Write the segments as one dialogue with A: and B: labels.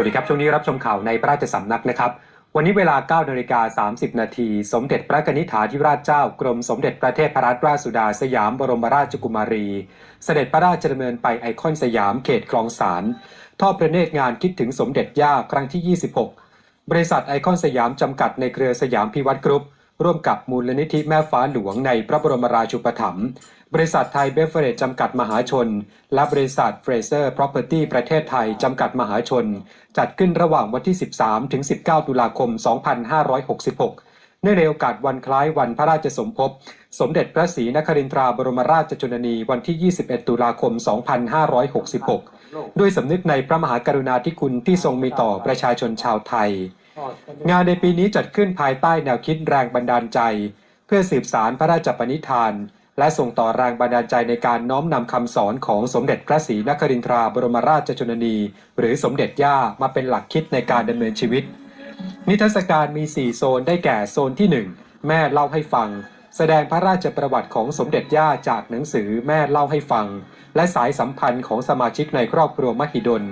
A: วัสดีครับ ช่วงนี้รับชมข่าวในพระราชสำนักนะครับ วันนี้เวลา9นาฬิกา30 นาที สมเด็จพระนิธิถาธิราชเจ้ากรมสมเด็จพระเทพรัตนราชสุดาสยามบรมราชกุมารี เสด็จพระราชดำเนินไปไอคอนสยามเขตคลองสานทอดพระเนตรงานคิดถึงสมเด็จย่าครั้งที่ 26 บริษัทไอคอนสยามจำกัดในเครือสยามพิวัตรกรุ๊ป ร่วมกับมูลนิธิแม่ฟ้าหลวงในพระบรมราชูปถัมภ์บริษัทไทยเบฟเฟรจจำกัดมหาชน และบริษัทเฟรเซอร์ Property ประเทศไทย จำกัดมหาชน จัดขึ้นระหว่างวันที่ 13 ถึง 19 ตุลาคม 2566เนื่องในโอกาสวันคล้ายวันพระราชสมภพ สมเด็จพระศรีนครินทราบรมราชชนนีวันที่ 21 ตุลาคม 2566 ด้วยสำนึกในพระมหากรุณาธิคุณที่ทรงมีต่อประชาชนชาวไทย งานในปีนี้จัดขึ้นภายใต้แนวคิดแรงบันดาลใจ เพื่อสืบสารพระราชปณิธาน และส่งต่อแรงบันดาลใจในการน้อมนำคำสอนของสมเด็จพระศรีนครินทราบรมราชชนนี หรือสมเด็จย่ามาเป็นหลักคิดในการดำเนินชีวิต นิทรรศการมี 4 โซนได้แก่โซนที่ 1 แม่เล่าให้ฟัง แสดงพระราชประวัติของสมเด็จย่าจากหนังสือแม่เล่าให้ฟัง และสายสัมพันธ์ของสมาชิกในครอบครัวมหิดล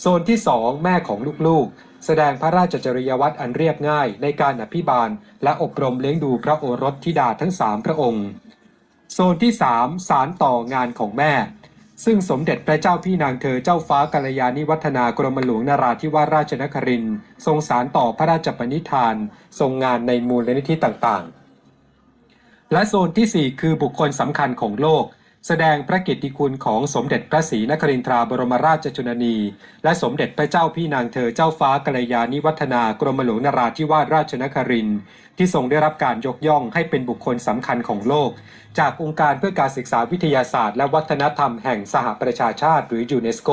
A: โซนที่ 2 แม่ของลูกๆ แสดงพระราชจริยวัตรอันเรียบง่ายในการอภิบาล และอบรมเลี้ยงดูพระโอรสธิดาทั้ง 3 พระองค์ โซนที่ 3 สารต่องานของแม่ ซึ่งสมเด็จพระเจ้าพี่นางเธอเจ้าฟ้ากัลยาณิวัฒนากรมหลวงนราธิวาสราชนครินทร์ทรงสารต่อพระราชปณิธาน ทรงงานในมูลนิธิต่างๆ และโซนที่ 4 คือบุคคลสำคัญของโลก แสดงพระกิตติคุณของสมเด็จพระศรีนครินทราบรมราชชนนี และสมเด็จพระเจ้าพี่นางเธอเจ้าฟ้ากัลยาณิวัฒนากรมหลวงนราธิวาสราชนครินทร์ที่ทรงได้รับการยกย่องให้เป็นบุคคลสำคัญของโลก จากองค์การเพื่อการศึกษาวิทยาศาสตร์ และวัฒนธรรมแห่งสหประชาชาติหรือยูเนสโก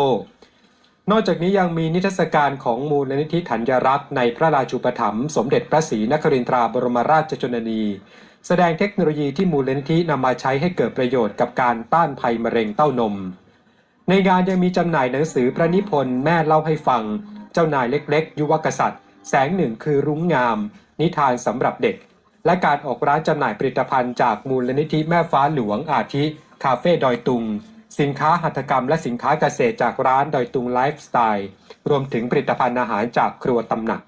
A: นอกจากนี้ยังมีนิทรรศการของมูลนิธิธัญรักษ์ในพระราชูปถัมภ์สมเด็จพระศรีนครินทราบรมราชชนนี แสดงเทคโนโลยีที่มูลนิธินำมาใช้ให้เกิดประโยชน์กับการต้านภัยมะเร็งเต้านม ในงานยังมีจำหน่ายหนังสือพระนิพนธ์แม่เล่าให้ฟัง เจ้านายเล็กๆ ยุวกษัตริย์ แสงหนึ่งคือรุ้งงาม นิทานสำหรับเด็ก และการออกร้านจำหน่ายผลิตภัณฑ์จากมูลนิธิแม่ฟ้าหลวงอาทิ คาเฟ่ดอยตุง สินค้าหัตถกรรมและสินค้าเกษตรจากร้านดอยตุงไลฟ์สไตล์รวมถึงผลิตภัณฑ์อาหารจากครัวตำหนัก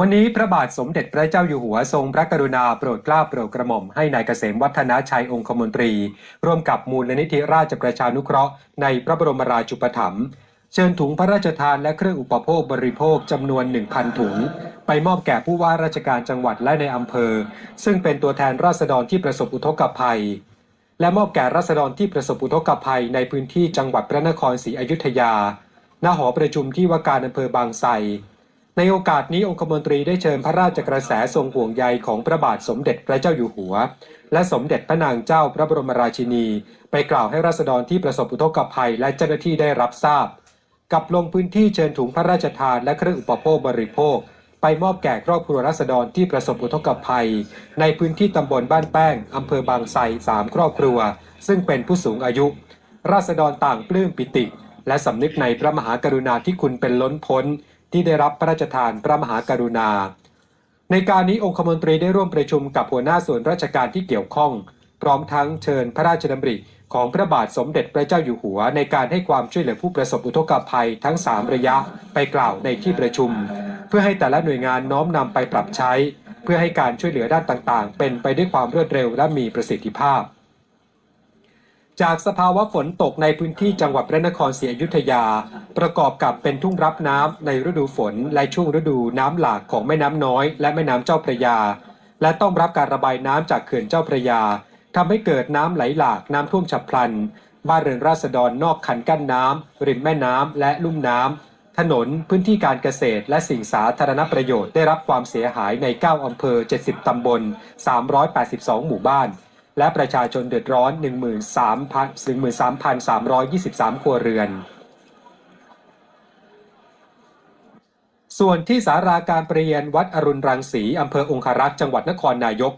A: วันนี้พระบาทสมเด็จพระเจ้าอยู่หัวทรงพระกรุณาโปรดเกล้าโปรดกระหม่อมให้นายเกษมวัฒนาชัยองคมนตรี ร่วมกับมูลนิธิราชประชานุเคราะห์ในพระบรมราชูปถัมภ์เชิญถุงพระราชทานและเครื่องอุปโภคบริโภคจำนวน 1,000 ถุง ไปมอบแก่ผู้ว่าราชการจังหวัดและในอำเภอ ซึ่งเป็นตัวแทนราษฎรที่ประสบอุทกภัย และมอบแก่ราษฎรที่ประสบอุทกภัยในพื้นที่จังหวัดพระนครศรีอยุธยา ณหอประชุมที่ว่าการอำเภอบางไทร ในโอกาสนี้องคมนตรีได้เชิญพระราชกระแสทรงห่วงใยของพระบาทสมเด็จพระเจ้าอยู่หัว และสมเด็จพระนางเจ้าพระบรมราชินี ไปกล่าวให้ราษฎรที่ประสบอุทกภัยและเจ้าหน้าที่ได้รับทราบ กับลงพื้นที่เชิญถุงพระราชทานและเครื่องอุปโภคบริโภค ไปมอบแก่ครอบครัวราษฎรที่ประสบอุทกภัย ในพื้นที่ตำบลบ้านแป้งอำเภอบางไทรสามครอบครัว ซึ่งเป็นผู้สูงอายุ ราษฎรต่างปลื้มปิติ และสำนึกในพระมหากรุณาธิคุณเป็นล้นพ้น ที่ได้รับพระราชทานพระมหากรุณา ในการนี้องคมนตรีได้ร่วมประชุมกับหัวหน้าส่วนราชการที่เกี่ยวข้อง พร้อมทั้งเชิญพระราชดำริของพระบาทสมเด็จพระเจ้าอยู่หัว ในการให้ความช่วยเหลือผู้ประสบอุทกภัยทั้ง 3 ระยะไปกล่าวในที่ประชุม เพื่อให้แต่ละหน่วยงานน้อมนำไปปรับใช้ เพื่อให้การช่วยเหลือด้านต่างๆ เป็นไปด้วยความรวดเร็วและมีประสิทธิภาพ จากสภาวะฝนตกในพื้นที่จังหวัดพระนครศรีอยุธยา ประกอบกับเป็นทุ่งรับน้ำในฤดูฝน และช่วงฤดูน้ำหลากของแม่น้ำน้อย และแม่น้ำเจ้าพระยา และต้องรับการระบายน้ำจากเขื่อนเจ้าพระยาทำให้เกิดน้ำไหลหลากน้ำท่วมฉับพลัน บ้านเรือนราษฎรนอกคันกั้นน้ำริมแม่น้ำและลุ่มน้ำถนนพื้นที่การเกษตร และสิ่งสาธารณประโยชน์ได้รับความเสียหายใน 9อำเภอ 70 ตำบล 382 หมู่บ้าน และประชาชนเดือดร้อน 13,323 ครัวเรือน ส่วนที่สาราการประเรียนวัดอรุณรังสีอำเภอองคารักษ์จังหวัดนครนายก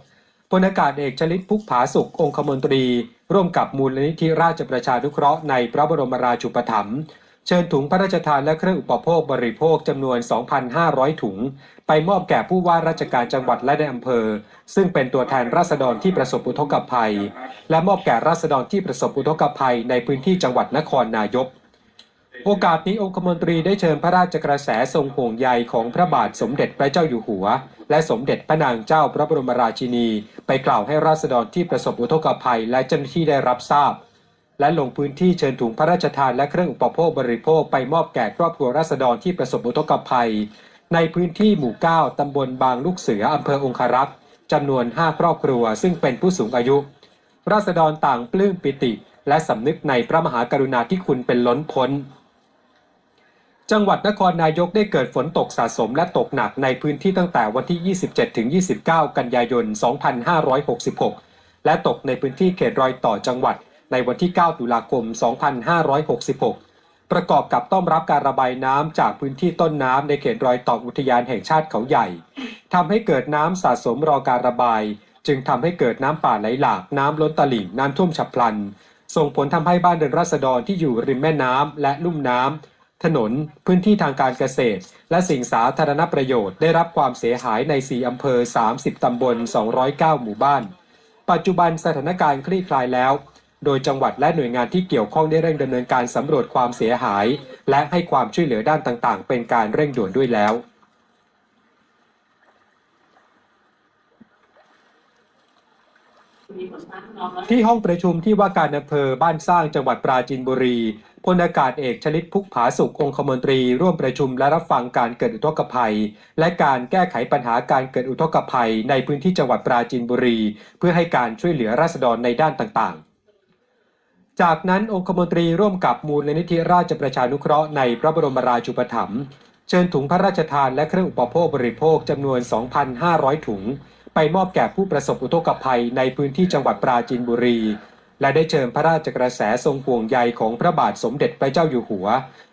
A: พลอากาศเอกชลิตพุกผาสุของคมนตรี ร่วมกับมูลนิธิราชประชานุเคราะห์ในพระบรมราชูปถัมภ์ เชิญถุงพระราชทานและเครื่องอุปโภคบริโภคจำนวน 2,500 ถุง ไปมอบแก่ผู้ว่าราชการจังหวัดและในอำเภอ ซึ่งเป็นตัวแทนราษฎรที่ประสบอุทกภัย และมอบแก่ราษฎรที่ประสบอุทกภัยในพื้นที่จังหวัดนครนายก โอกาสนี้องคมนตรีได้เชิญพระราชกระแสทรงห่วงใยของพระบาทสมเด็จพระเจ้าอยู่หัว และสมเด็จพระนางเจ้าพระบรมราชินี ไปกล่าวให้ราษฎรที่ประสบอุทกภัยและเจ้าหน้าที่ได้รับทราบ และลงพื้นที่เชิญถุงพระราชทานและเครื่องอุปโภคบริโภคไปมอบแก่ครอบครัวราษฎรที่ประสบอุทกภัย ในพื้นที่หมู่ 9 ตำบลบางลูกเสือ อำเภอองคารักษ์จำนวน 5 ครอบครัว ซึ่งเป็นผู้สูงอายุ ราษฎรต่างปลื้มปิติ และสำนึกในพระมหากรุณาธิคุณเป็นล้นพ้น จังหวัดนครนายกได้เกิดฝนตกสะสมและตกหนักในพื้นที่ตั้งแต่วันที่ 27ถึง29 กันยายน 2566 และตกในพื้นที่เขตรอยต่อจังหวัด ในวันที่ 9 ตุลาคม 2566 ประกอบกับต้อนรับการระบายน้ำจากพื้นที่ต้นน้ำในเขตรอยต่ออุทยานแห่งชาติเขาใหญ่ทำให้เกิดน้ำสะสมรอการระบาย จึงทำให้เกิดน้ำป่าไหลหลากน้ำล้นตลิ่งน้ำท่วมฉับพลัน ส่งผลทำให้บ้านเรือนราษฎรที่อยู่ริมแม่น้ำและลุ่มน้ำถนน พื้นที่ทางการเกษตร และสิ่งสาธารณประโยชน์ได้รับความเสียหายใน 4 อำเภอ 30 ตำบล 209 หมู่บ้าน ปัจจุบันสถานการณ์คลี่คลายแล้ว โดยจังหวัดและหน่วยงานที่เกี่ยวข้องได้เร่งดำเนินการสำรวจความเสียหาย และให้ความช่วยเหลือด้านต่างๆ เป็นการเร่งด่วนด้วยแล้ว ที่ห้องประชุมที่ว่าการอำเภอบ้านสร้างจังหวัดปราจีนบุรีพลอากาศเอกชลิตพุกผาสุของคมนตรี ร่วมประชุมและรับฟังการเกิดอุทกภัย และการแก้ไขปัญหาการเกิดอุทกภัย ในพื้นที่จังหวัดปราจีนบุรี เพื่อให้การช่วยเหลือราษฎรในด้านต่างๆ จากนั้นองคมนตรีร่วมกับมูลนิธิราชประชานุเคราะห์ในพระบรมราชูปถัมภ์เชิญถุงพระราชทานและเครื่องอุปโภคบริโภคจำนวน 2,500 ถุง ไปมอบแก่ผู้ประสบอุทกภัยในพื้นที่จังหวัดปราจีนบุรี และได้เชิญพระราชกระแสทรงห่วงใยของพระบาทสมเด็จพระเจ้าอยู่หัว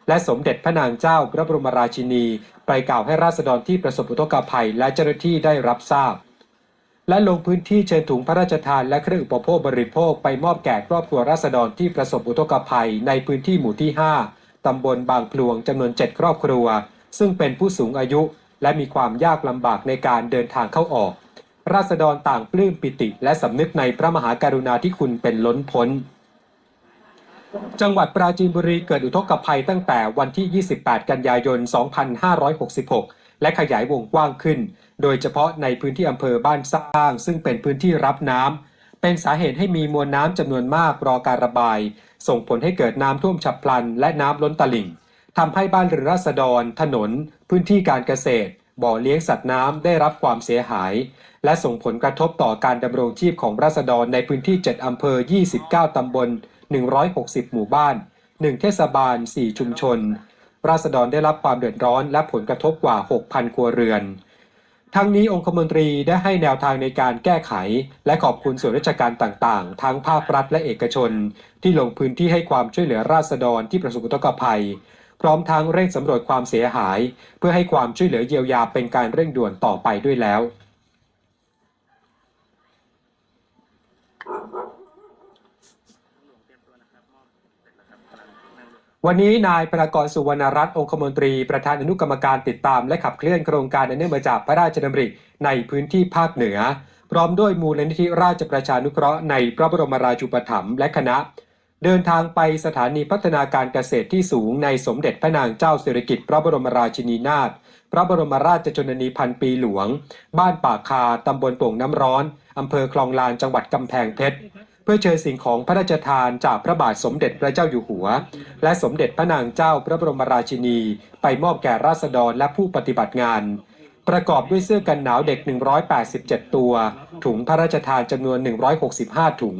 A: และสมเด็จพระนางเจ้าพระบรมราชินี ไปกล่าวให้ราษฎรที่ประสบอุทกภัยและเจ้าหน้าที่ได้รับทราบ และลงพื้นที่เชิญถุงพระราชทานและเครื่องอุปโภคบริโภคไปมอบแก่ครอบครัวราษฎรที่ประสบอุทกภัยในพื้นที่หมู่ที่ 5 ตำบลบางพลวงจำนวน 7 ครอบครัว ซึ่งเป็นผู้สูงอายุ และมีความยากลำบากในการเดินทางเข้าออก ราษฎรต่างปลื้มปิติ และสำนึกในพระมหากรุณาธิคุณเป็นล้นพ้น จังหวัดปราจีนบุรีเกิดอุทกภัยตั้งแต่วันที่ 28 กันยายน 2566 และขยายวงกว้างขึ้น โดยเฉพาะในพื้นที่อำเภอบ้านสร้าง ซึ่งเป็นพื้นที่รับน้ำเป็นสาเหตุให้มีมวลน้ำจำนวนมากรอการระบาย ส่งผลให้เกิดน้ำท่วมฉับพลัน และน้ำล้นตลิ่งทำให้บ้านเรือนราษฎร ถนน พื้นที่การเกษตร บ่อเลี้ยงสัตว์น้ำได้รับความเสียหาย และส่งผลกระทบต่อการดำรงชีพของราษฎรในพื้นที่ 7อำเภอ 29 ตำบล 160 หมู่บ้าน 1 เทศบาล 4 ชุมชน ราษฎรได้รับความเดือดร้อนและผลกระทบกว่า 6,000 ครัวเรือน ทั้งนี้องคมนตรีได้ให้แนวทางในการแก้ไข และขอบคุณส่วนราชการต่างๆ ทั้งภาครัฐและเอกชน ที่ลงพื้นที่ให้ความช่วยเหลือราษฎรที่ประสบอุทกภัย พร้อมทั้งเร่งสำรวจความเสียหาย เพื่อให้ความช่วยเหลือเยียวยาเป็นการเร่งด่วนต่อไปด้วยแล้ว วันนี้นายประกรณ์สุวรรณรัตน์องคมนตรีประธานอนุกรรมการติดตาม และขับเคลื่อนโครงการอันเนื่องมาจากพระราชดำริในพื้นที่ภาคเหนือ พร้อมด้วยมูลนิธิราชประชานุเคราะห์ในพระบรมราชูปถัมภ์และคณะ เดินทางไปสถานีพัฒนาการเกษตรที่สูงในสมเด็จพระนางเจ้าสิริกิติ์พระบรมราชินีนาถพระบรมราชชนนีพันปีหลวง บ้านป่าคาตำบลโป่งน้ำร้อนอำเภอคลองลานจังหวัดกำแพงเพชร พื่อเชิญสิ่งของพระราชทานจากพระบาทสมเด็จพระเจ้าอยู่หัว และสมเด็จพระนางเจ้าพระบรมราชินี ไปมอบแก่ราษฎรและผู้ปฏิบัติงาน ประกอบด้วยเสื้อกันหนาวเด็ก 187 ตัว ถุงพระราชทานจำนวน 165 ถุง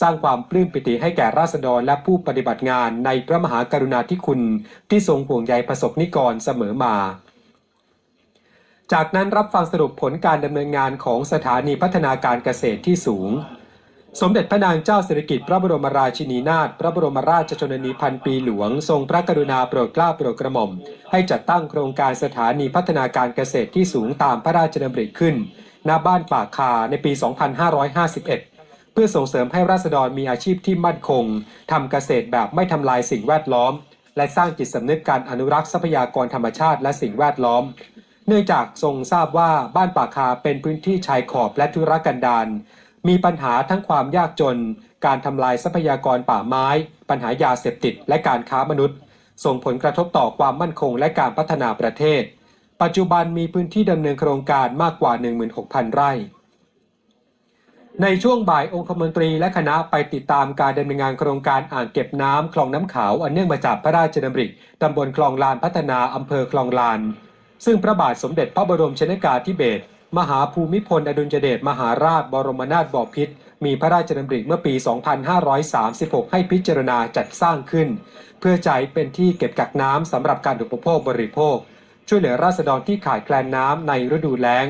A: สร้างความปลื้มปิติให้แก่ราษฎรและผู้ปฏิบัติงานในพระมหากรุณาธิคุณที่ทรงห่วงใยประสบนิกรเสมอมาจากนั้นรับฟังสรุปผลการดำเนินงานของสถานีพัฒนาการเกษตรที่สูง สมเด็จพระนางเจ้าสิริกิติ์พระบรมราชินีนาถพระบรมราชชนนีพันปีหลวง ทรงพระกรุณาโปรดเกล้าโปรดกระหม่อม ให้จัดตั้งโครงการสถานีพัฒนาการเกษตรที่สูงตามพระราชดำริขึ้นณบ้านป่าคาในปี 2551 เพื่อส่งเสริมให้ราษฎรมีอาชีพที่มั่นคงทำเกษตรแบบไม่ทำลายสิ่งแวดล้อม และสร้างจิตสำนึกการอนุรักษ์ทรัพยากรธรรมชาติและสิ่งแวดล้อม เนื่องจากทรงทราบว่าบ้านป่าคาเป็นพื้นที่ชายขอบและทุรกันดาร มีปัญหาทั้งความยากจน การทำลายทรัพยากรป่าไม้ ปัญหายาเสพติดและการค้ามนุษย์ ส่งผลกระทบต่อความมั่นคงและการพัฒนาประเทศ ปัจจุบันมีพื้นที่ดำเนินโครงการมากกว่า 16,000 ไร่ ในช่วงบ่ายองคมนตรีและคณะไปติดตามการดำเนินงานโครงการอ่างเก็บน้ำคลองน้ำขาวอันเนื่องมาจากพระราชดำริตำบลคลองลานพัฒนาอำเภอคลองลาน ซึ่งพระบาทสมเด็จพระบรมชนกาธิเบศร มหาภูมิพลอดุลยเดชมหาราชบรมนาถบพิตรมีพระราชดำริเมื่อปี 2536 ให้พิจารณาจัดสร้างขึ้น เพื่อใจเป็นที่เก็บกักน้ำสำหรับการอุปโภคบริโภค ช่วยเหลือราษฎรที่ขาดแคลนน้ำในฤดูแล้ง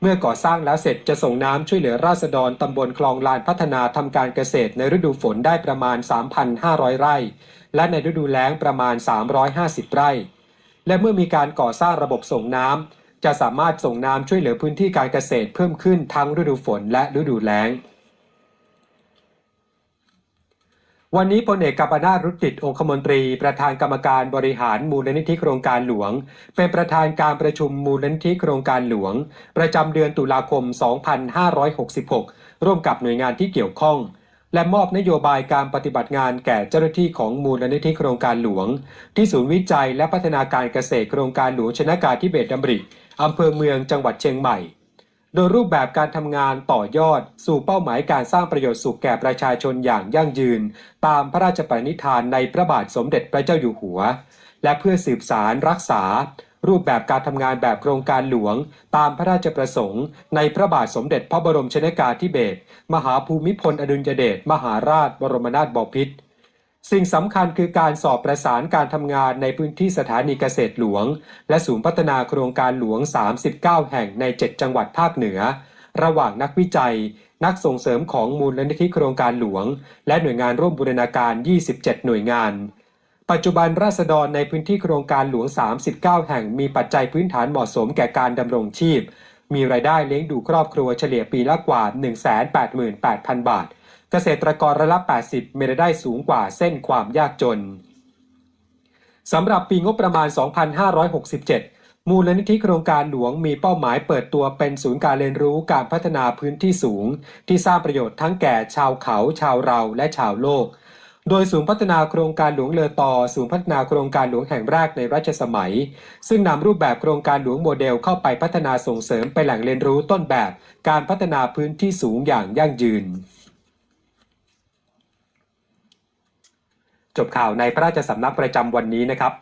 A: เมื่อก่อสร้างแล้วเสร็จจะส่งน้ำช่วยเหลือราษฎรตำบลคลองลานพัฒนาทำการเกษตรในฤดูฝนได้ประมาณ 3,500 ไร่ และในฤดูแล้งประมาณ 350 ไร่ และเมื่อมีการก่อสร้างระบบส่งน้ำ จะสามารถส่งน้ำช่วยเหลือพื้นที่การเกษตรเพิ่มขึ้นทั้งฤดูฝนและฤดูแล้ง วันนี้พลเอกกัปนาถรุจิตองคมนตรี ประธานกรรมการบริหารมูลนิธิโครงการหลวง เป็นประธานการประชุมมูลนิธิโครงการหลวง ประจำเดือนตุลาคม 2566 ร่วมกับหน่วยงานที่เกี่ยวข้องและมอบนโยบายการปฏิบัติงานแก่เจ้าหน้าที่ของมูลนิธิโครงการหลวง ที่ศูนย์วิจัยและพัฒนาการเกษตรโครงการหลวงชนะกาธิเบศรดำริ อำเภอเมืองจังหวัดเชียงใหม่ โดยรูปแบบการทำงานต่อยอดสู่เป้าหมายการสร้างประโยชน์สุขแก่ประชาชนอย่างยั่งยืน ตามพระราชปณิธานในพระบาทสมเด็จพระเจ้าอยู่หัว และเพื่อสืบสารรักษา รูปแบบการทำงานแบบโครงการหลวง ตามพระราชประสงค์ ในพระบาทสมเด็จพระบรมชนกาธิเบศรมหาภูมิพลอดุลยเดชมหาราชบรมนาถบพิตร สิ่งสำคัญคือการสอบประสานการทำงานในพื้นที่สถานีเกษตรหลวง และศูนย์พัฒนาโครงการหลวง 39 แห่งใน 7 จังหวัดภาคเหนือ ระหว่างนักวิจัย นักส่งเสริมของมูลนิธิโครงการหลวง และหน่วยงานร่วมบูรณาการ 27 หน่วยงาน ปัจจุบันราษฎรในพื้นที่โครงการหลวง 39 แห่งมีปัจจัยพื้นฐานเหมาะสมแก่การดำรงชีพ มีรายได้เลี้ยงดูครอบครัวเฉลี่ยปีละกว่า 188,000 บาท เกษตรกรระละ80 มีรายได้สูงกว่าเส้นความยากจนสำหรับปีงบประมาณ 2567 มูลนิธิโครงการหลวงมีเป้าหมายเปิดตัวเป็นศูนย์การเรียนรู้การพัฒนาพื้นที่สูง ที่สร้างประโยชน์ทั้งแก่ชาวเขา ชาวเราและชาวโลก โดยศูนย์พัฒนาโครงการหลวงเลอตอศูนย์พัฒนาโครงการหลวงแห่งแรกในรัชสมัย ซึ่งนำรูปแบบโครงการหลวงโมเดลเข้าไปพัฒนาส่งเสริมเป็นแหล่งเรียนรู้ต้นแบบ การพัฒนาพื้นที่สูงอย่างยั่งยืน จบข่าวในพระราชสำนักประจำวันนี้นะครับ